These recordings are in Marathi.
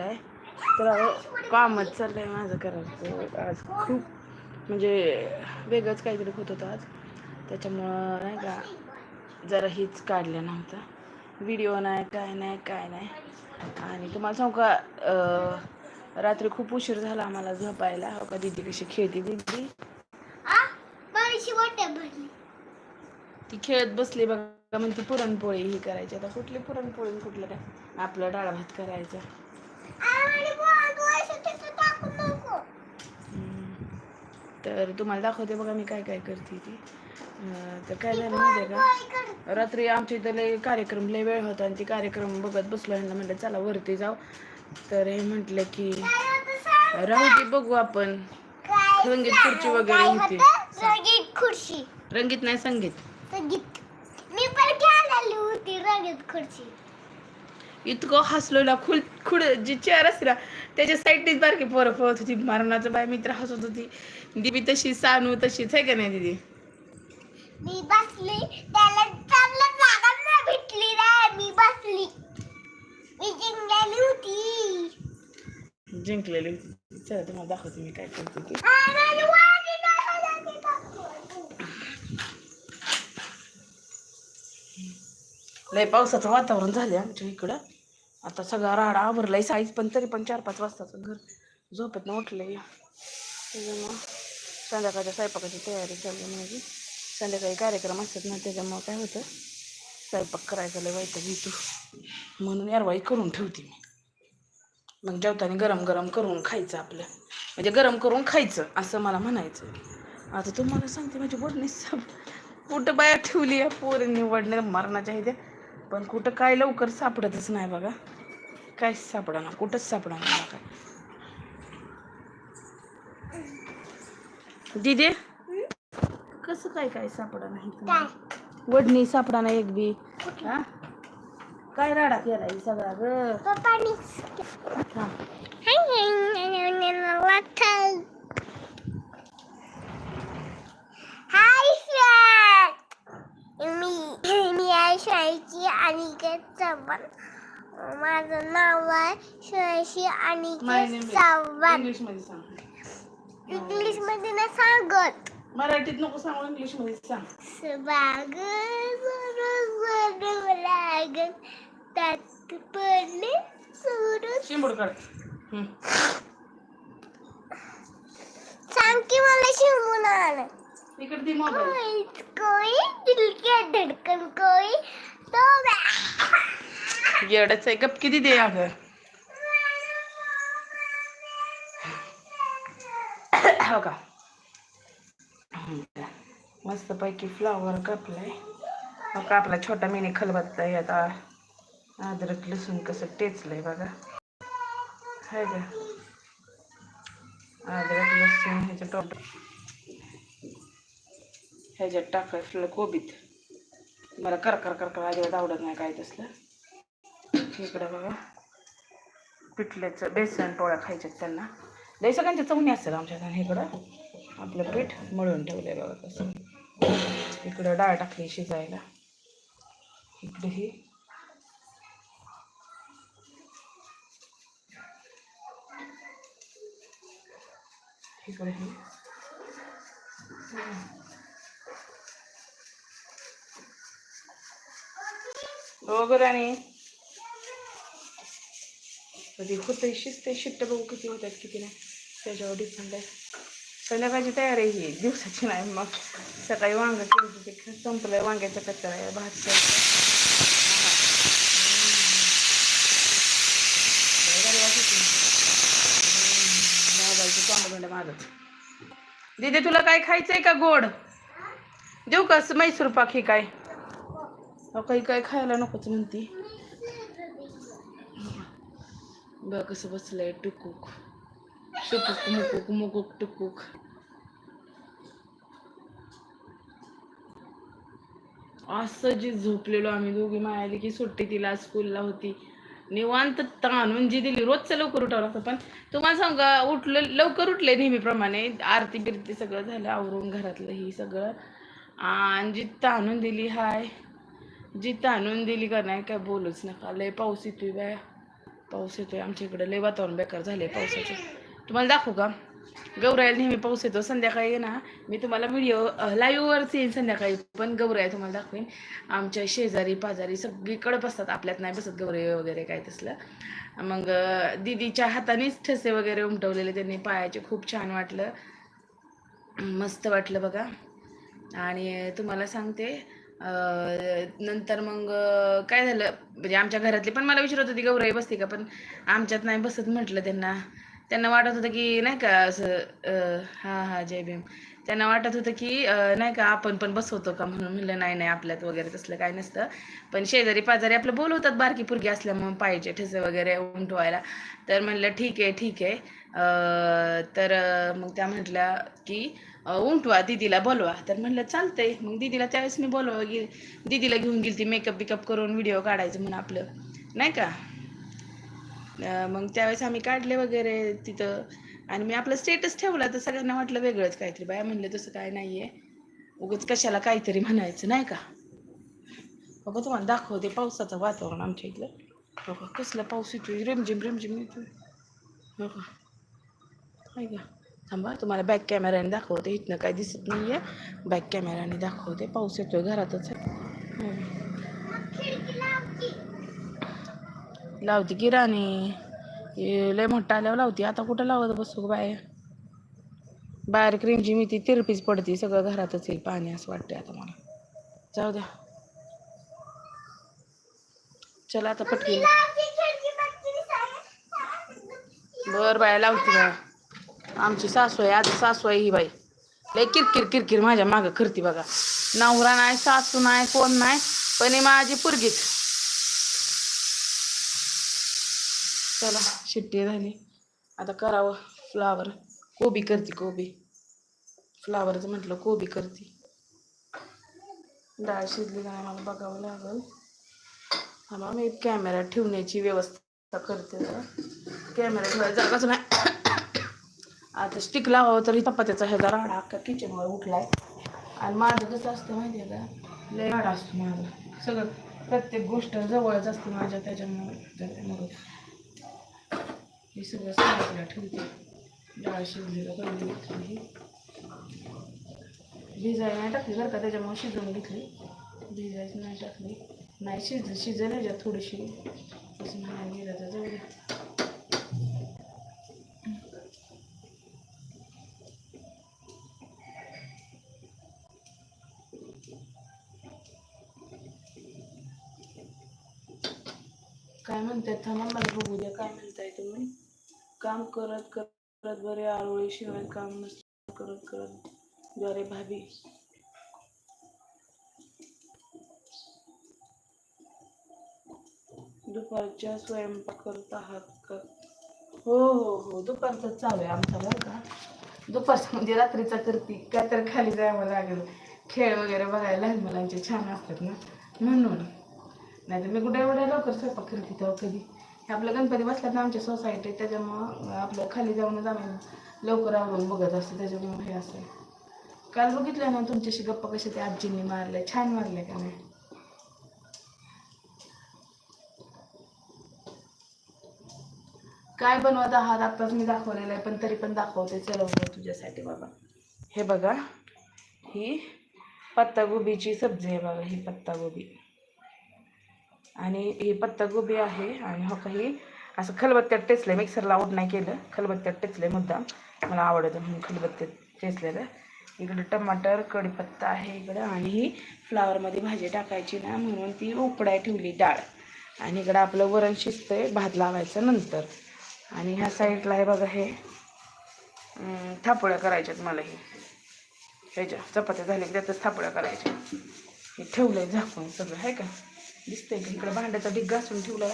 बसलाय तर कामच चाललंय माझं करायचं. आज खूप म्हणजे वेगळंच काहीतरी होत होतं आज. त्याच्यामुळं नाही का जरा हीच काढलं नव्हतं व्हिडिओ नाही काय नाही काय नाही. आणि तुम्हाला सांगू का रात्री खूप उशीर झाला आम्हाला झोपायला. हो का दिदी कशी खेळती दिदी ती खेळत बसली बघा म्हणते पुरणपोळी ही करायची. आता कुठली पुरणपोळी कुठलं काय? आपलं डाळ भात करायचं. तर तुम्हाला दाखवते बघा मी काय काय करते ती. तर काय झालं माहिती का? रात्री आमच्या इथं लय कार्यक्रम लय वेळ होता आणि ती कार्यक्रम बघत बसलो ह्यांना म्हटलं चला वरती जाऊ. तर हे म्हटलं की? राहू दे बघू आपण. रंगीत? खुर्ची वगैरे होती. खुर्ची. रंगीत नाही संगीत. रंगीत मी पण होती रंगीत खुर्ची. इतकं हसलो ना खुल खुड जी चेअर असते ना त्याच्या साईडनीच बारकी पोरं पळत होती मरणाचं बाय मित्र हसत होती. दिदी तशी सानू तशीच आहे का नाही दिदी? मी बसली त्याला चांगलं जागा नाही भेटली रे मी बसली. मी जिंकलेली होती. जिंकलेली होती. चला तुम्हाला दाखवते मी काय करते ते आणि वाटी नाही हलवली टाकू. लय पावसाचं वातावरण झाले आमच्या इकडं. आता सगळा राडा आवरलाय. साईज पण तरी पण चार पाच वाजताचं घर. झोपेत न उठलंय त्याच्यामुळं संध्याकाळच्या स्वयंपाकाची तयारी चालली माझी. संध्याकाळी कार्यक्रम असतात ना त्याच्यामुळं काय होतं स्वयंपाक करायचा लय वाईट घेतो म्हणून यारवाई करून ठेवते मी. मग जेवताना गरम गरम करून खायचं आपलं. म्हणजे गरम करून खायचं असं मला म्हणायचं आता तुम्हाला सांगते माझी बोटणी सब कुठं बाया ठेवली या पोरी निवडणे मरणाच्या इथे पण कुठं काय लवकर सापडतच नाही बघा. काहीच सापडा ना कुठंच सापडा नाही बघा. दिदे? कसं काय काय सापडा नाही काय? वडणी सापडा ना एक बी. हा? काय राडा केलाय सगळा ग. हाय मी मी आहे शाळेची अनिकेत चव्हाण. माझं नाव आहे अनिकेत name is- चव्हाण. इंग्लिशमध्ये सांग. इंग्लिशमध्ये ना सांगत मराठीत नको सांगू इंग्लिशमध्ये सांग स्वागत लागत त्यात पडले सुरू शिंबूड काढ. हम्म. सांग की मला शिवून आलं इकडे मोबाईल. कोई कोई दिल के धड़कन कोई तो मैं येडच आहे गप किती दे अगं. हो का मस्त पैकी फ्लावर कापलाय. हो का आपला छोटा मिनी खलबत्ता आहे आता. अद्रक लसूण कसं टेचलंय बघा. हाय का अद्रक लसूण ह्याच्या टोप ह्याच्यात टाकायचं कोबीत मला करकर करकर अजिबात आवडत नाही काय तसलं. इकडं बघा. पिठल्याचं बेसन पोळ्या खायच्यात त्यांना. लय सगळ्यांच्या चवणी असतात आमच्या इकडं. आपलं पीठ मळून ठेवलंय बघा कसं. इकडं डाळ टाकली शिजायला. इकडे ही. इकडे ही. हो गं राणी कधी होतंय शिजते शिट्ट बघू किती होतात किती नाही. त्याच्यावर डिपेंड आहे. संध्याकाळची तयारी आहे ही दिवसाची नाही मग सकाळी वांग केलं ते संपलं वांग्याचा कचरा आहे भात बाबाचं माझं दीदी तुला काय खायचंय का गोड? देऊ का असं मैसूर पाक ही काय? काही काय खायला नकोच म्हणती. बघ कसं बसलंय टुकूक. टुकूक मुकूक मुकूक टुकूक. असं जी झोपलेलो आम्ही दोघी मायाली की सुट्टी तिला स्कूलला होती. निवांत ताणून जी म्हणजे दिली. रोजचं लवकर उठावं लागतं पण तुम्हाला सांगा उठलं लवकर उठले नेहमीप्रमाणे. आरती बिरती सगळं झालं आवरून घरातलं ही सगळं. आणि जी ताणून दिली हाय. जिथं आणून दिली का नाही काय बोलूच नका. लय पाऊस येतोय बाया. पाऊस येतोय आमच्या इकडे. लय वातावरण बेकार झाले पावसाचं. तुम्हाला दाखवू का? गौरायला नेहमी पाऊस येतो संध्याकाळी ना. मी तुम्हाला व्हिडिओ लाईव्हवरच येईन संध्याकाळी पण गौराय तुम्हाला दाखवेन. आमच्या शेजारी पाजारी सगळीकडे बसतात आपल्यात नाही बसत गौराई वगैरे काय तसलं. मग दिदीच्या दीदीच्या हातानेच ठसे वगैरे उमटवलेले त्यांनी. पायाचे खूप छान वाटलं. मस्त वाटलं बघा. आणि तुम्हाला सांगते नंतर मग काय झालं? म्हणजे आमच्या घरातली पण मला विचारत होती गौराई बसते का? पण आमच्यात नाही बसत म्हटलं त्यांना. त्यांना वाटत होतं की नाही का असं हा हा जय भीम. त्यांना वाटत होतं की नाही का आपण पण बसवतो का म्हणून म्हणलं नाही नाही आपल्यात वगैरे तसलं काय नसतं. पण शेजारी पाजारी आपलं बोलवतात बारकी पुरगी असल्यामुळे पाहिजे ठसे वगैरे उमटवायला. तर म्हणलं ठीक आहे ठीक आहे. तर मग त्या म्हटल्या की उमटवा दीदीला बोलवा. तर म्हणलं चालतंय. मग दीदीला त्यावेळेस मी बोलवा गे दीदीला घेऊन गेली ती मेकअप बिकअप करून व्हिडिओ काढायचं म्हणून आपलं. नाही का? मग त्यावेळेस आम्ही काढले वगैरे तिथं. आणि मी आपलं स्टेटस ठेवला तर सगळ्यांना वाटलं वेगळंच काहीतरी. बाया म्हणलं तसं काय नाही आहे उगाच कशाला काहीतरी म्हणायचं नाही का? बघा तुम्हाला दाखवते पावसाचं वातावरण आमच्या इथलं. बघा कसला पाऊस येतोय. रिमझिम रिमझिम येतोय. बघा. हाय का? थांबा तुम्हाला बॅक कॅमेऱ्याने दाखवते. इथनं काय दिसत नाही आहे बॅक कॅमेऱ्याने दाखवते. पाऊस येतोय घरातच आहे. लावती की राणी? लय मोठा आल्यावर लावती. आता कुठं लावत बसू बाय? बाहेर क्रीमची मी ती तिरपीच पडती. सगळं घरातच येईल पाणी असं वाटतंय आता मला. जाऊ द्या. चला आता पटकी. बर बाय लावती बा आमची सासू आहे आज सासू आहे ही बाई. लय किरकिर किरकिर माझ्या मागं करते बघा. नवरा नाही सासू नाही कोण नाही पण ही माझी पुरगीच चला शिट्टी झाली. आता करावं फ्लावर कोबी करते कोबी. फ्लावरचं म्हटलं कोबी करते. डाळ शिजली का नाही मला बघावं लागेल. थांबा मी कॅमेरा ठेवण्याची व्यवस्था करते जरा. कॅमेरा ठेवायला जागाच नाही. आता स्टिक लावावं तरी चपात्याचा ह्याचा राडा अख्खा किचनवर उठलाय. आणि माझं कसं असतं माहिती आहे का? लय राडा असतो माझं. सगळं प्रत्येक गोष्ट जवळच असते माझ्या त्याच्यामुळे मी हे सगळं साईडला ठेवते. डाळ शिजलेलं करून घेतली भिजाय नाही टाकली बरं का त्याच्यामुळे शिजवून घेतली. भिजायच नाही टाकली. नाही शिज शिजेल ह्याच्यात थोडीशी. असं म्हणायला गेलं तर जाऊ दे काय थांबा मला बघू द्या काय म्हणताय तुम्ही काम करत करत बरे आरोळी शिवाय काम नसतं करत करत द्वारे भाभी. दुपारच्या स्वयंपाक करत आहात का? हो हो हो दुपारचा चालू आहे आमचा बरं का. दुपारचा म्हणजे रात्रीचा करते काय तर खाली जावं लागेल. खेळ वगैरे बघायला लहान मुलांचे छान असतात ना. म्हणून. नाही तर मी कुठे एवढ्या लवकर स्वयंपाक करते तेव्हा कधी. हे आपलं गणपती बसल्यात ना आमच्या सोसायटी त्याच्यामुळं आपलं खाली जाऊनच आम्ही लवकर आवरून बघत असतो त्याच्यामुळं हे असं काल बघितलं ना तुमच्याशी गप्पा कशा ते आजींनी मारल्या छान मारले का नाही? काय बनवत आहात? आत्ताच मी दाखवलेलं आहे पण तरी पण दाखवते. चलवतो तुझ्यासाठी बाबा. हे बघा ही पत्तागोबीची सब्जी आहे बघा ही पत्तागोबी. आणि ही पत्तागोबी आहे आणि हो काही असं खलबत्त्यात टेचलं मिक्सरला आवड नाही केलं. खलबत्त्यात टेचलं मुद्दाम मला आवडतं म्हणून खलबत्त्यात टेचलेलं. इकडं टमाटर कढीपत्ता आहे इकडं आणि ही फ्लावरमध्ये भाजी टाकायची ना म्हणून ती उकडाय ठेवली डाळ. आणि इकडं आपलं वरण शिजतंय भात लावायचं नंतर. आणि ह्या साईडला आहे बघा हे अं, थापोळ्या करायच्यात मला हे. ह्याच्या चपात्या झाल्या की त्यातच थापोळ्या करायच्या. हे आहे झाकून सगळं आहे का? दिसतंय का? इकडं भांड्याचा डिग घासून ठेवला.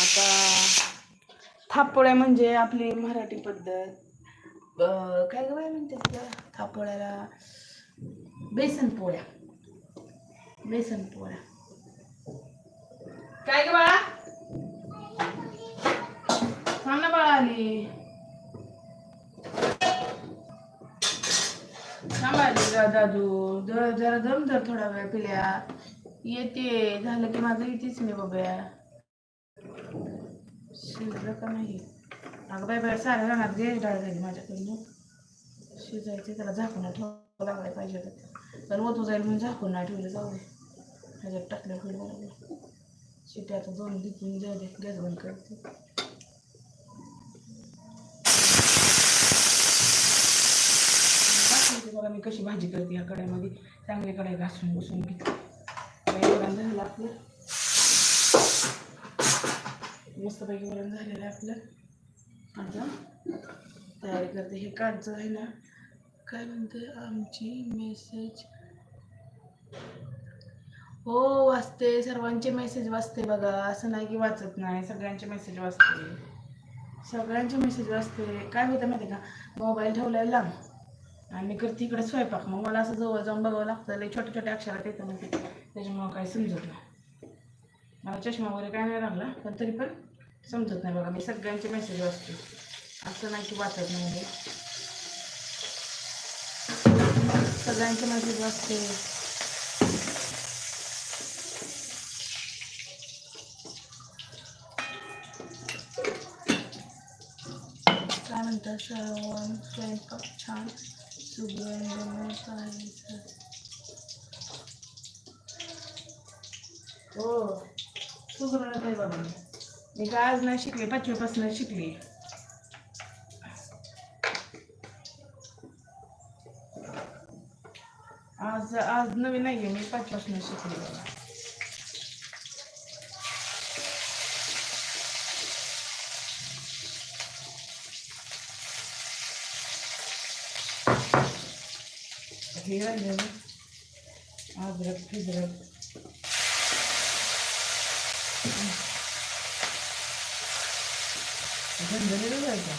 आता थापोळ्या म्हणजे आपली मराठी पद्धत. काय गवाय म्हणते थापोळ्याला बेसन पोळ्या. बेसन पोळ्या. काय गवा बाळा थांब ना बाळा आली दादू. जरा जरा दम धर थोडा वेळ पिल्या. येते. झालं की माझं येतेच मी बघूया शिजलं का नाही? अगं बाय बाय साऱ्या रानात गेस डाळ झाली माझ्याकडनं. शिजायचे त्याला झाकून ठेवावं लागलं पाहिजे होतं. ओतू जाईल म्हणून झाकून नाही ठेवलं जाऊ दे. ह्याच्यात टाकलं होईल बरोबर आता दोन दिसून जाऊ दे गॅस बंद करते दाखवते बघा मी कशी भाजी करते या कढईमध्ये? चांगली कढई घासून बसून घेते. वरण झालं आपलं. मस्तपैकी वरण झालेलं आहे आपलं. आता तयारी करते. हे काढचं आहे ना काय म्हणते आमची मेसेज हो वाचते. सर्वांचे मेसेज वाचते बघा. असं नाही की वाचत नाही. सगळ्यांचे मेसेज वाचते. सगळ्यांचे मेसेज वाचते. काय होतं माहिती का? मोबाईल ठेवलाय लांब आणि मी करते इकडे स्वयंपाक. मग मला असं जवळ जाऊन बघावं लागतं. लई छोट्या छोट्या अक्षरात येतं मग ते. त्याच्यामुळं काही समजत नाही. मला चष्मा वगैरे काय नाही लागला पण तरी पण समजत नाही बघा. मी सगळ्यांचे मेसेज वाचते. असं नाही की वाचत नाही म्हणजे सगळ्यांचे मेसेज वाचते. काय म्हणतात सर्व स्वयंपाक छान. हो. सुगरण आहे बाबा मी. मी काय आज नाही शिकले? पाचवीपासून शिकली. आज आज नवीन नाही आहे मी पाचवीपासून शिकले. बाबा हे राहिलेलं. अद्रक फिद्रक. झणझणीतच आहे का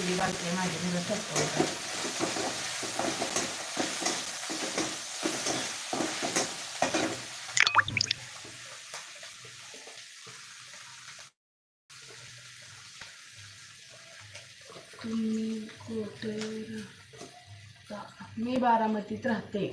चुली बालके माझ्या मुलं थकतो तुम्ही कुठे मी बारामतीत राहते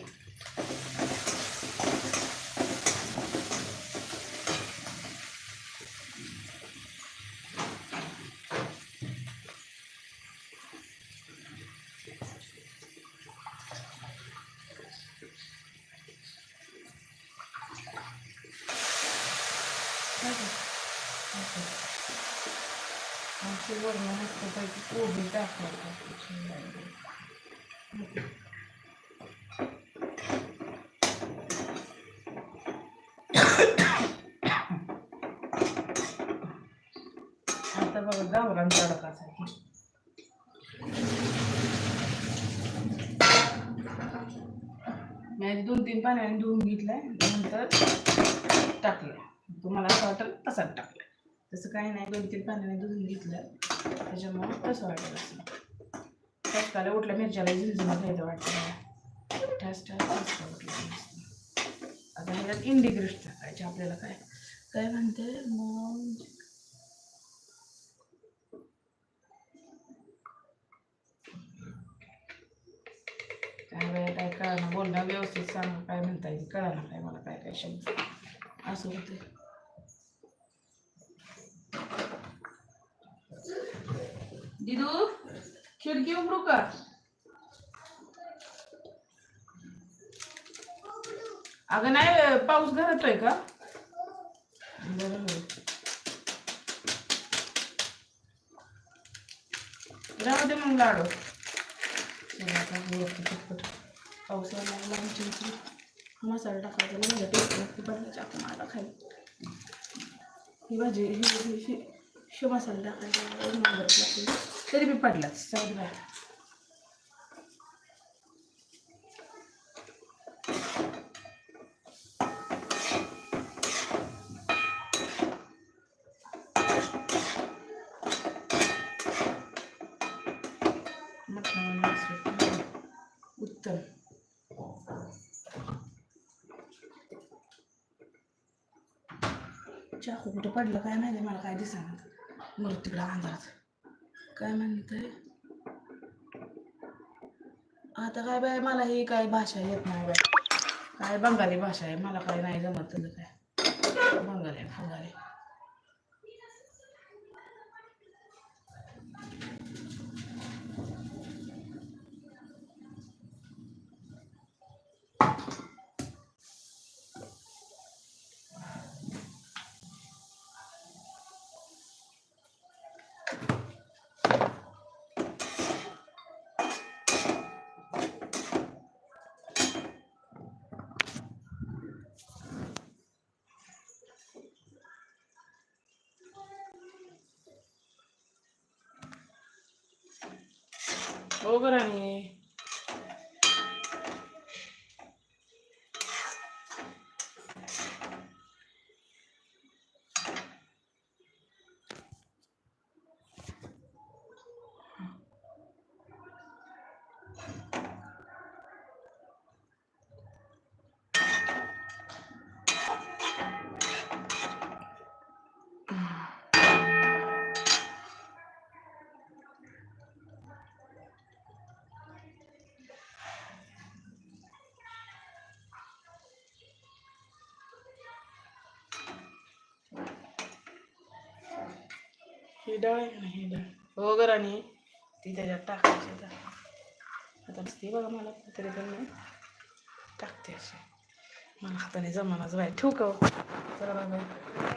Okay. वर्ण मस्तपैकी कोबी टाकायचं आता बघा गावरान तडकासाठी मी दोन तीन पाण्याने धुवून घेतलाय नंतर टाकलं तुम्हाला असं वाटेल तसाच टाकलं तसं काही नाही दोन तीन पाण्याने धुवून घेतलं. त्याच्यामुळं तसं वाटत असं. ठसकाला उठल्या मिरच्याला झिंझिना घ्यायचं वाटतं ठस ठस ठसका उठला आता ह्याच्यात इंडिग्रेस्ट टाकायचे आपल्याला काय? काय म्हणते? मग. काय वेळ काय बोलणं व्यवस्थित सांग काय म्हणता येईल कळणार काय? मला काय काय शब्द असं होते दिदू खिडकी उघडू का? अगं नाही पाऊस घरातोय का? राहू दे मग लाडू. पाऊस मसाला टाकायचा म्हणजे टेस्ट लागते आपण मला खाली. ही भाजी ही मसाला टाकायचा तरी मी पडलाच. जाऊ दे बाय मटण मस्त. उत्तम चाकू कुठं पडलं काय माहिती मला काय दिसणार मग तिकडं अंधारात. काय म्हणतंय? आता काय बाय मला ही काय भाषा येत नाही बाय काय बंगाली भाषा आहे मला काय नाही जमत काय. काय बंगाली. आहे, बंगाली हो गं राणी ही डाळ आहे नाही ही डाळ हो ग राणी. ती त्याच्यात टाकायची आता. आता ती बघा मला तरी पण मी टाकते अशी. मला हाताने जमानाच बाहेर ठेवू का हो? चला बाय.